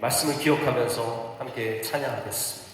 말씀을 기억하면서 함께 찬양하겠습니다.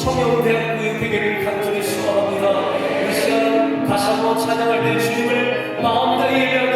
청영된 은혜를 간절히 이 시간 다시 한번 찬양할 때 주님을 마음대로 예배합니다.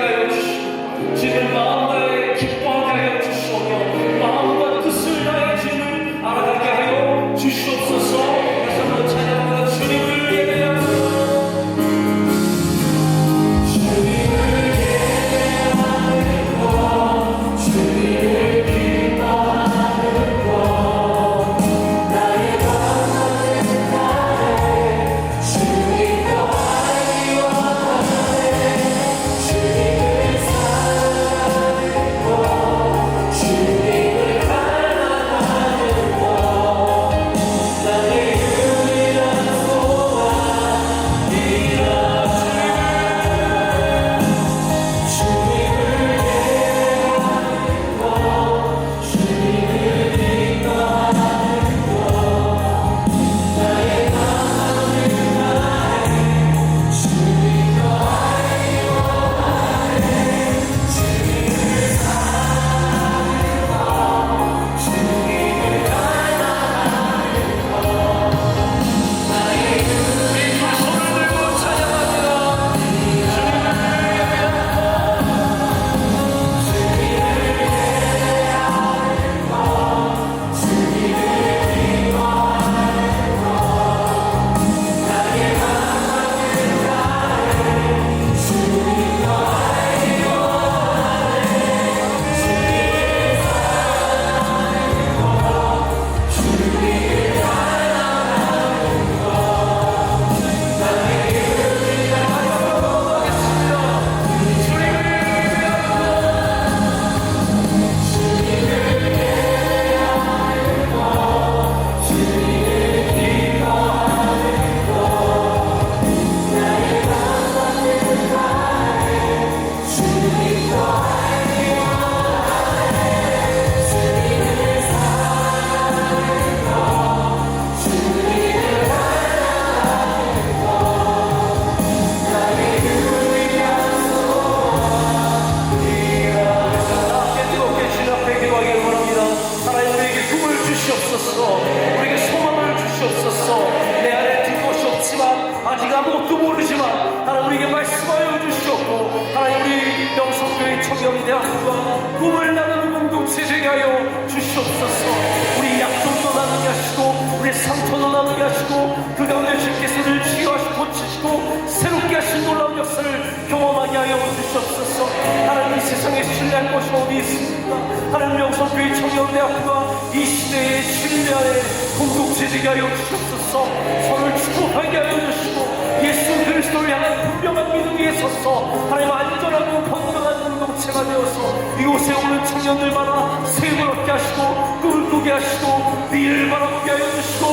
것이 어디 있습니까 하나님 영성교회 청년대학과 이 시대의 신뢰의 공동체 되게 하여 주시옵소서. 서로를 축복하게 하여 주시고 예수 그리스도를 향한 분명한 믿음 위에 서서 하나님 안전하고 건강한 공동체가 되어서 이곳에 오는 청년들마다 세움을 얻게 하시고 꿈을 꾸게 하시고 미래를 바라보게 하여 주시고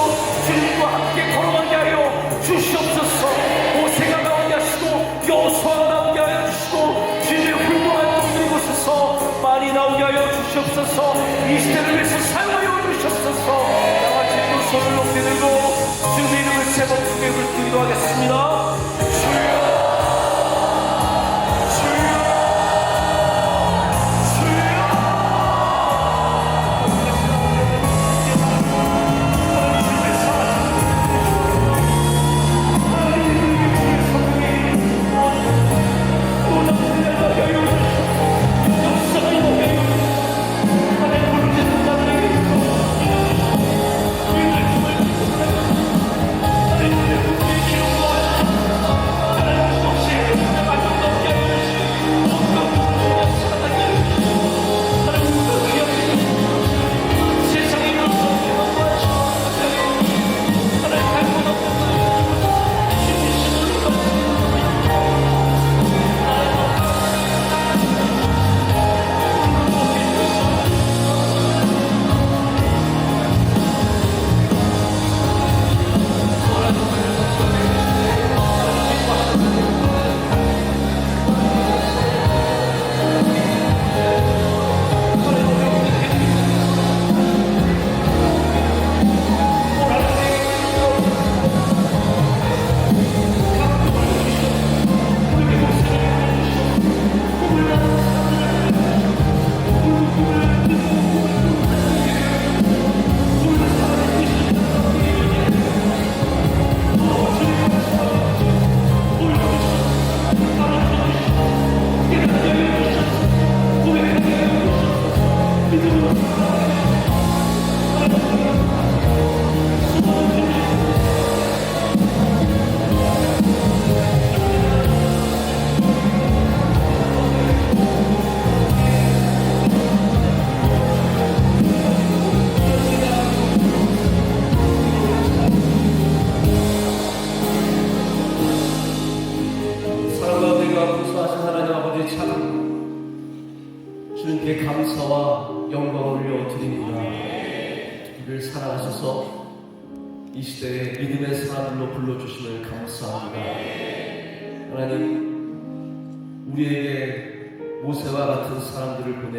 주님과 함께 걸어 주님의 이름을 세번 크게 불기도 하겠습니다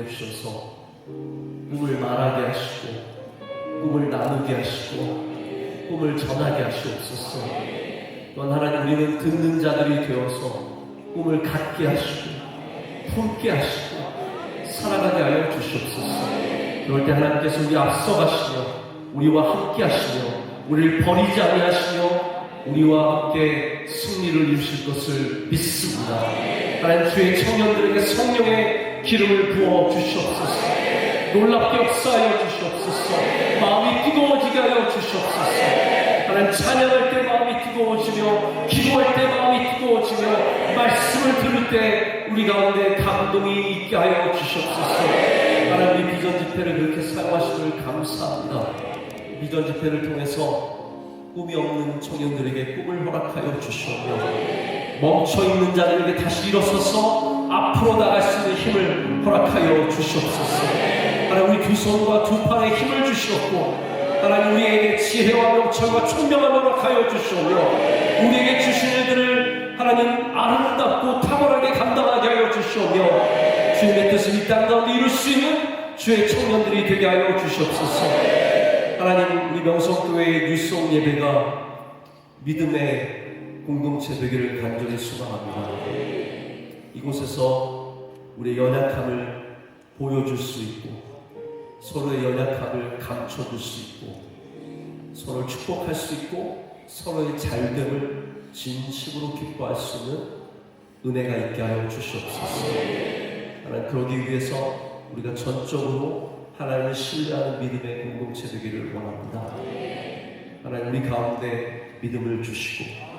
내주셔서 꿈을 말하게 하시고 꿈을 나누게 하시고 꿈을 전하게 하시옵소서. 또한 하나님 우리는 듣는 자들이 되어서 꿈을 갖게 하시고 품게 하시고 살아가게 하여 주시옵소서. 그럴 때 하나님께서 우리 앞서가시며 우리와 함께 하시며 우리를 버리지 아니하시며 우리와 함께 승리를 이루실 것을 믿습니다. 하나님 주의 청년들에게 성령의 기름을 부어 주시옵소서. 놀랍게 역사하여 주시옵소서. 마음이 뜨거워지게 하여 주시옵소서. 하나님 찬양할 때 마음이 뜨거워지며 기도할 때 마음이 뜨거워지며 말씀을 들을 때 우리 가운데 감동이 있게 하여 주시옵소서. 하나님 우리 비전 집회를 그렇게 사용하심을 감사합니다. 비전 집회를 통해서 꿈이 없는 청년들에게 꿈을 허락하여 주시오며 멈춰 있는 자들에게 다시 일어서서 앞으로 나갈 수 있는 힘을 허락하여 주시옵소서. 하나님 우리 두 손과 두 팔에 힘을 주시옵고 하나님 우리에게 지혜와 명철과 총명함을 허락하여 주시오며 우리에게 주신 일들을 하나님 아름답고 탁월하게 감당하게 하여 주시오며 주님의 뜻을 이 땅 가운데 이룰 수 있는 주의 청년들이 되게 하여 주시옵소서 하나님 우리 명성교회의 뉴송 예배가 믿음의 공동체 되기를 간절히 소망합니다 이곳에서 우리의 연약함을 보여줄 수 있고 서로의 연약함을 감춰줄 수 있고 서로를 축복할 수 있고 서로의 잘됨을 진심으로 기뻐할 수 있는 은혜가 있게 하여 주시옵소서. 하나님 그러기 위해서 우리가 전적으로 하나님을 신뢰하는 믿음의 공동체 되기를 원합니다. 하나님 우리 가운데 믿음을 주시고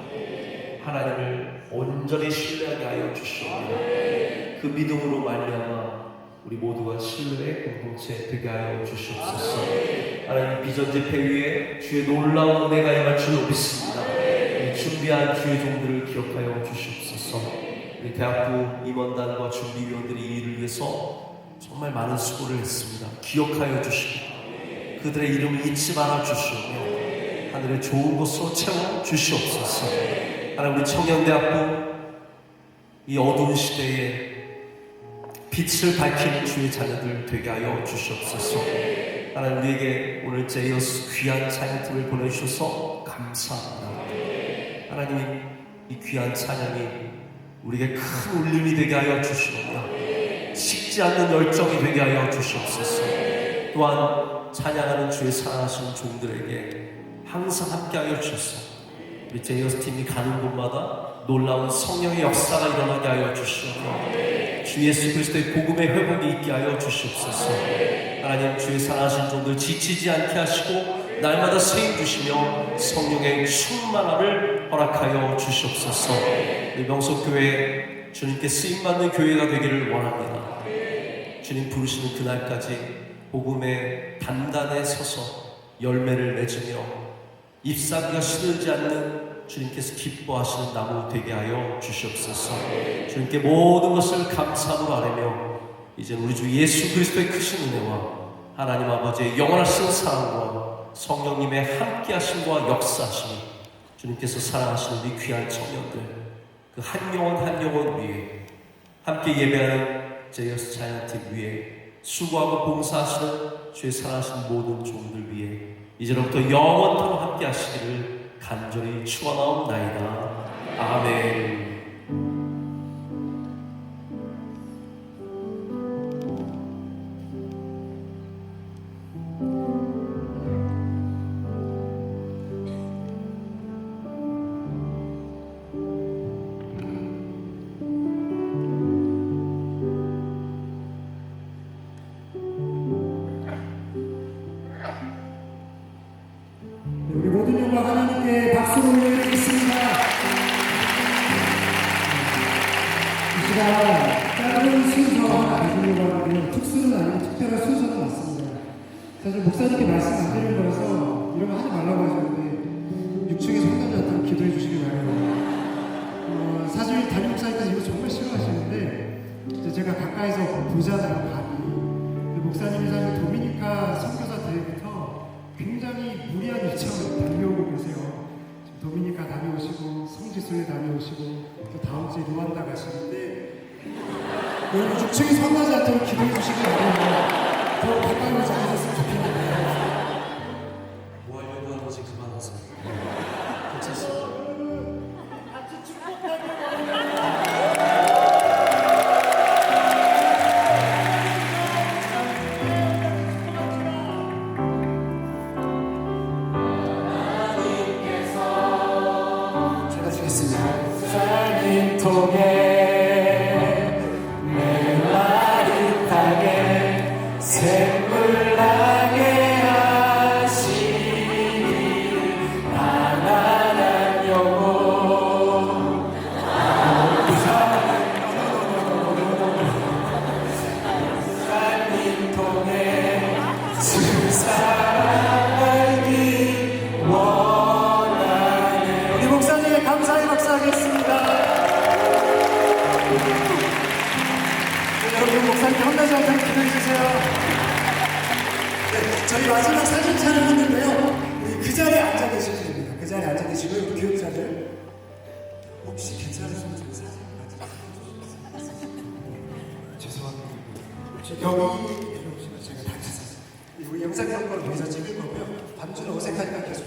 하나님을 온전히 신뢰하게 하여 주시옵니다. 그 믿음으로 말미암아 우리 모두가 신뢰의 공동체 되게 하여 주시옵소서. 하나님 비전 집회 위에 주의 놀라운 은혜가 임할 줄로 믿습니다. 이 준비한 주의 종들을 기억하여 주시옵소서. 우리 대학부 임원단과 준비위원들이 이 일을 위해서 정말 많은 수고를 했습니다. 기억하여 주시고 그들의 이름을 잊지 말아 주시오며 하늘의 좋은 곳으로 채워 주시옵소서. 하나님 우리 청년대학부 이 어두운 시대에 빛을 밝히는 주의 자녀들 되게 하여 주시옵소서. 하나님 우리에게 오늘 제이어스 귀한 찬양팀을 보내주셔서 감사합니다. 하나님 이 귀한 찬양이 우리에게 큰 울림이 되게 하여 주시오며 식지 않는 열정이 되게 하여 주시옵소서. 또한 찬양하는 주의 사랑하시는 종들에게 항상 함께 하여 주셔서 우리 제이어스 팀이 가는 곳마다 놀라운 성령의 역사가 일어나게 하여 주시오며 주 예수 그리스도의 복음의 회복이 있게 하여 주시옵소서. 하나님 주의 사랑하신 종들 지치지 않게 하시고 날마다 세임 주시며 성령의 충만함을 허락하여 주시옵소서. 명석교회 주님께 쓰임 받는 교회가 되기를 원합니다. 주님 부르시는 그날까지 복음의 단단에 서서 열매를 맺으며 잎사귀가 시들지 않는 주님께서 기뻐하시는 나무 되게 하여 주시옵소서. 주님께 모든 것을 감사함으로 아뢰며 이제 우리 주 예수 그리스도의 크신 은혜와 하나님 아버지의 영원하신 사랑과 성령님의 함께하심과 역사하심이 주님께서 사랑하시는 우리 귀한 청년들 그 한 영혼 한 영혼 위에 함께 예배하는 제이어스 자이언팀 위에 수고하고 봉사하시는 주의 사랑하신 모든 종들 위에 이제로부터 영원토록 함께 하시기를 간절히 축원하옵나이다. 아멘. 목사님께 말씀 안 말라고 하셨는데 6층에 성남자한테 기도해 주시기 바랍니다. 어, 사실 담임 목사님께서 이거 정말 싫어하시는데 제가 가까이서 밤이. 근데 목사님이 사실 도미니카 선교 다녀오시고 또 다음 주에 루안다 가시는데 여러분 6층에 선하지 않도록 기도해 주시기 바랍니다. 더 가까이 오지 않으셨으면 좋겠는데 뭐 하려고 하는지 그만하세요. 괜찮습니다. 주겠습니다. 삶인 통에 메마른 땅에 샘 여러분 목사님께 혼나지 않도록 기도해 주세요. 네, 저희 마지막 사진 촬영했는데요. 우리 그 자리에 앉아 계시면 됩니다. 그 자리에 앉아 계시고요 우리 교육자들. 혹시 괜찮으시면 사진 같이 죄송합니다. 여기 제가 다 찾았어요 우리 영상 연구를 위해서 찍을 거고요. 밤주는 어색하니까 계속